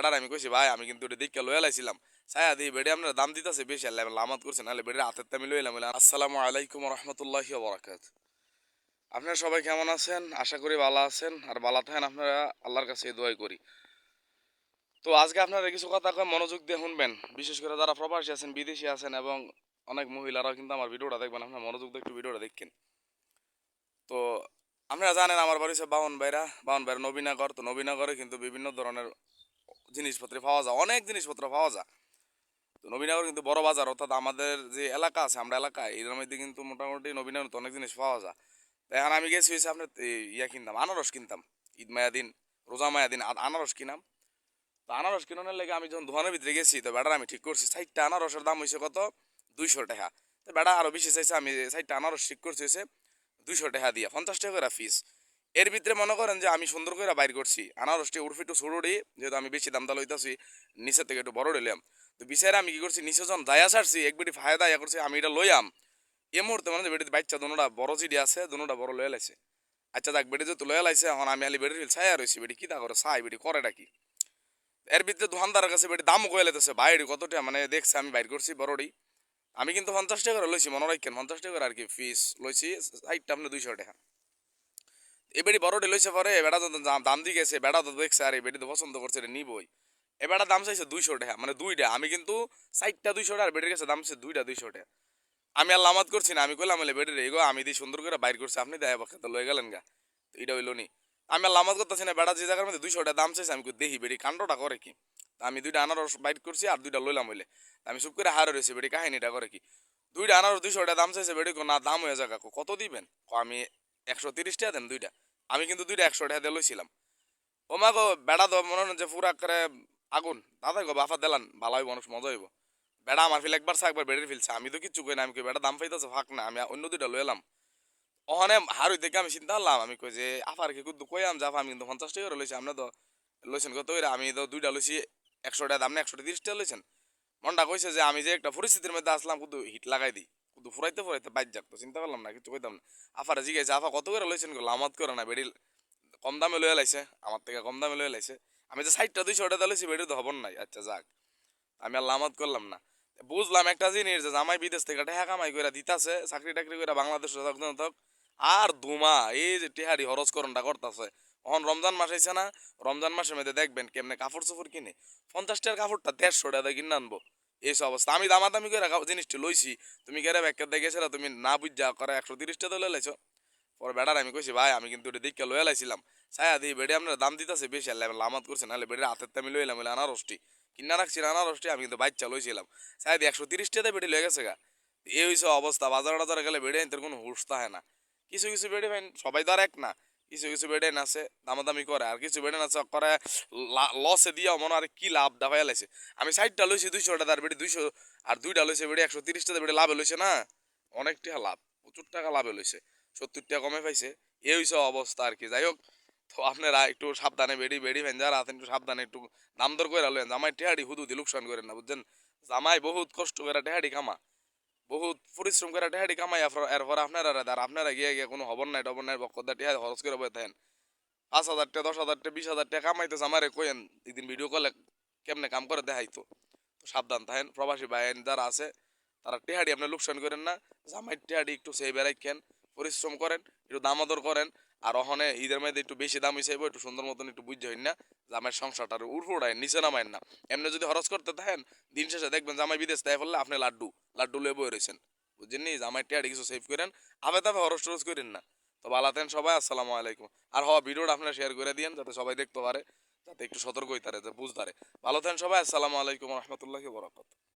Better আমি কইছি, ভাই, আমি কিন্তু এটা দেখে লয়ে লাইছিলাম। ছায়া দিই, বেড়ে আপনার দাম দিতেছে বেশি, আল্লাহ লামাত করছে, নাহলে বেড়ে হাতের তামি লইলাম। বললাম আসসালামু আলাইকুম রহমতুল্লাহ বরাকাত আপনারা সবাই কেমন আছেন? আশা করি ভালো আছেন। আর ভালো থাকেন, আপনারা আল্লাহর কাছে দোয়াই করি। তো আজকে আপনারা কিছু কথা মনোযোগ দিয়ে শুনবেন। বিশেষ করে যারা প্রবাসী আছেন, বিদেশি আছেন এবং অনেক মহিলারাও কিন্তু আমার ভিডিওটা দেখবেন। আপনারা মনোযোগ দিয়ে একটু ভিডিওটা দেখেন। তো আপনারা জানেন, আমার বাড়ি হচ্ছে বাউন বাইরা বাউন বাইরা নবীনগর। তো নবীনগরে কিন্তু বিভিন্ন ধরনের জিনিসপত্র পাওয়া যায়, অনেক জিনিসপত্র পাওয়া যায়। তো নবীনগর কিন্তু বড় বাজার, অর্থাৎ আমাদের যে এলাকা আছে, আমরা এলাকায় এদের মধ্যে কিন্তু মোটামুটি নবীনগর তো অনেক জিনিস পাওয়া যায়। তো এখন আমি গেছি হয়েছে আপনার ইয়া কিনতাম, আনারস কিনতাম, ঈদ মায়াদিন, রোজা মায়াদিন আনারস কিনাম। তো আনারস কিনানোর লেগে আমি যখন দোকানের ভিতরে গেছি, তো বেড়ার আমি ঠিক করছি ষাটটা আনারসের দাম হয়েছে কত? দুইশো টাকা। তো বেড়া আরও বেশি চাইছে, আমি ষাটটা আনারস ঠিক করছি হয়েছে দুইশো টাকা দিয়া, পঞ্চাশ টাকা করে ফিস এর ভিতরে মনে করেন যে আমি সুন্দর করে বাইর করছি। আনারসটি উর্ফি একটু দিই যেহেতু আমি বেশি দাম দা লইতাছি, নিচের থেকে একটু বড় দিলাম তো বিচারে আমি কি করছি, নিচে যখন দায়া সারছি এক বেটি ফায়দা ইয়া করছি, আমি এটা লইয়াম। এ মুহূর্তে মানে বেটিতে বাচ্চা দুনোটা বড় জিডি আছে দুনোটা বড় লয়ে লাইছে। আচ্ছা দেখ বেটি যেহেতু লয়ে লাইছে, এখন আমি আলি বেটির ছায়া রয়েছি বেটি কি তা করে, ছাই বেটি করে ডাকি এর ভিতরে দোকানদারের কাছে বেটি দামও কয়ে লেতেছে বাইরে কতটা? মানে দেখছে, আমি বাইর করছি বড়ডি আমি কিন্তু পঞ্চাশ টাকা লইছি, মনে রাখেন, পঞ্চাশ টাকা আর কি ফিস লইছি সাইডটা আপনি দুইশো টাকা। এ বেটি বড়ডি লইছে পরে বেড়া তো দাম- দিয়ে গেছে বেড়া তো দেখছে, আর এই বেটি তো পছন্দ করছে, এটা নিবই। এ বেড়া দাম চাইছে দুইশো টাকা মানে দুইটা। আমি কিন্তু সাইডটা দুইশো টাকা আর কাছে দাম চাইছে দুইটা দুইশো টাকা। আমি আর লামাত করছি না, আমি কইলাম বলে বেটির এগো আমি দিয়ে সুন্দর করে বাইর করছি, আপনি দেয় পক্ষে তো লয়ে গেলেন গা। তো এটা হইল নি। আমি আর লামাত করতেছি না বেড়া যে জায়গার মধ্যে দুইশো টাকা দাম চাইছে, আমি দেখি, বেড়ি কাণ্ডটা করে কি? আমি দুইটা আনারস বাইট করছি আর দুইটা লইলাম হইলে। আমি চুপ করে হারে রয়েছি বেটি কাহিনীটা করে কি? দুইটা আনারস দুইশো টাকা দাম চাইছে, বেড়ি না, দাম হয়ে যাক কত দিবেন? আমি একশো তিরিশ টাকা দেন দুইটা। আমি কিন্তু দুইটা একশো টাকা দিয়ে লইছিলাম। ও মা গো, বেড়া তো মনে হয় যে পুরা করে আগুন। দাদা গো, বাফা দিলান, ভালো হইব, মানুষ মজা হইব। বেড়া আমার ফিল একবার একবার বেড়ে ফেলছে। আমি তো কিচ্ছু কই না, আমি কই, বেড়া, দাম পাইতেছে, ফাঁক না, আমি অন্য দুইটা লই এলাম। ওখানে হারুই দেখে আমি চিন্তা করলাম, আমি কই যে, আফার কি কুদ্দু কই আম যাফা আমি কিন্তু পঞ্চাশ টাকা লইছি, আপনি তো লইছেন কত আমি তো দুইটা লইছি, একশো টাকা দাম না একশো তিরিশ টাকা লইছেন। মনটা কইছে যে, আমি যে একটা পরিস্থিতির মধ্যে আসলাম, কুদ্দু হিট লাগাই দিই। ফুরাইতে ফুরাইতে বাইর যাক তো, চিন্তা করলাম না, কিছু কইতাম না। আফারে জিজ্ঞাসা, আফা কত করে লইছেন গো? লামাত করে না বেড়ি কম দামে লয়ে লাইছে, আমার থেকে কম দামে লয়ে লাইছে। আমি যে সাইডটা দুইশো টাকা লইছি বেড়ি তো হবন নাই। আচ্ছা যাক। আমি আর লামাত করলাম না। বুঝলাম একটা জিনিস, যে জামাই বিদেশ থেকে টাকা কামাই করে দিতাছে, চাকরি টাকরি করে বাংলাদেশ থাক থাক আর দুমা এই যে টেহারি হরজ করণটা করতেছে। এখন রমজান মাস আইছে না, রমজান মাসের মধ্যে দেখবেন কেমনে কাপড় চোপড় কিনে, পঞ্চাশ টাকার কাপড়টা দেড়শো টাকা কিনে আনব। এইসব অবস্থা। আমি দামাদামি করে রাখা জিনিসটা লইছি। তুমি গেলে ব্যাগকে দেখেছিল তুমি না বুঝা করে একশো তিরিশ টাকা লয়ে লাইছো। পরে বেটার আমি কইছি, ভাই, আমি কিন্তু এটা দেখে লয়ে লাইছিলাম। ছায়া দিই বেডে আপনার দাম দিতেছে বেশি, আল্লাহ লামাত করছে, নাহলে বেডের হাতের তামি লইলাম বলে আনারসটি। কিনা রাখছি আনারসটি, আমি কিন্তু বাচ্চা লইছিলাম। ছায়া দিয়ে একশো তিরিশ টাকা বেডে লয়ে গেছে গা। এই হইছে অবস্থা বাজার টাজারে গেলে বেডে আনতে কোনো হুশ থাকে না। কিছু কিছু বেডে ভাই, সবাই তো আর এক না। কিছু কিছু বেডে নাচে দামাদামি করে, আর কিছু বেডে নাচে করে লসে দিয়া মনে আর কি লাভ দাবাই লাইছে। আমি সাইডটা লইছি, দুইশো টাকা আর বেডে দুইশো, আর দুইটা লইছে বেডে একশো তিরিশ টাকা বেডে লাভে লইছে না? অনেক টাকা লাভ, প্রচুর টাকা লাভে লইছে, সত্তর টাকা কমে পাইছে এই হইছে অবস্থা আর কি। যাই হোক, তো আপনারা একটু সাবধানে বেডি বেডি ভেন যারা আছেন, একটু সাবধানে একটু দাম দর করে আলেন জামাই টেহাড়ি হুদু দি লোকসান করেন না, বুঝছেন? জামাই বহুত কষ্ট করে টেহাড়ি কামা বহুত পরিশ্রম করে টেহাড়ি কামাই এরপর- আপনারা আর আপনারা গিয়ে গিয়ে কোনো হবন নাই, টবর নাই বক্কদা টেহাড়ি খরচ করে থাকেন। পাঁচ হাজারটা দশ হাজারটা বিশ হাজার টাকা কামাইতেছে আমারে কইেন দিন ভিডিও কলে কেমনে কাম করে দেখাইতো। তো সাবধান থাকেন, প্রবাসী ভাইয়েন যারা আছে, তারা টেহাড়ি আপনি লোকসান করেন না জামাই টেহাড়ি একটু সেই বেড়াই খেন পরিশ্রম করেন, একটু দামাদর করেন আর ওখানে ঈদের মধ্যে একটু বেশি দাম হিসাবে একটু সুন্দর মতন একটু বুঝতে হইন না জামাই সংসারটার উড়ফুড়ায় নিচে নামাইন না। এমনি যদি খরচ করতে থাকেন, দিন শেষে দেখবেন জামাই বিদেশ তাই ফেললে আপনি লাড্ডু লাড্ডু লয়ে বয়ে রয়েছেন বুঝছেন নি? জামাই টেয়ারি কিছু সেভ করেন আবে তাবে খরচ টরচ করেন না। তো থাকেন সবাই, আসসালামু আলাইকুম। আর হওয়া ভিডিওটা আপনারা শেয়ার করে দিয়েন, যাতে সবাই দেখতে পারে, যাতে একটু সতর্ক হইতারে যে বুঝতারে। ভালো থাকেন সবাই, আসসালামু আলাইকুম রহমতুল্লাহি বরাকাত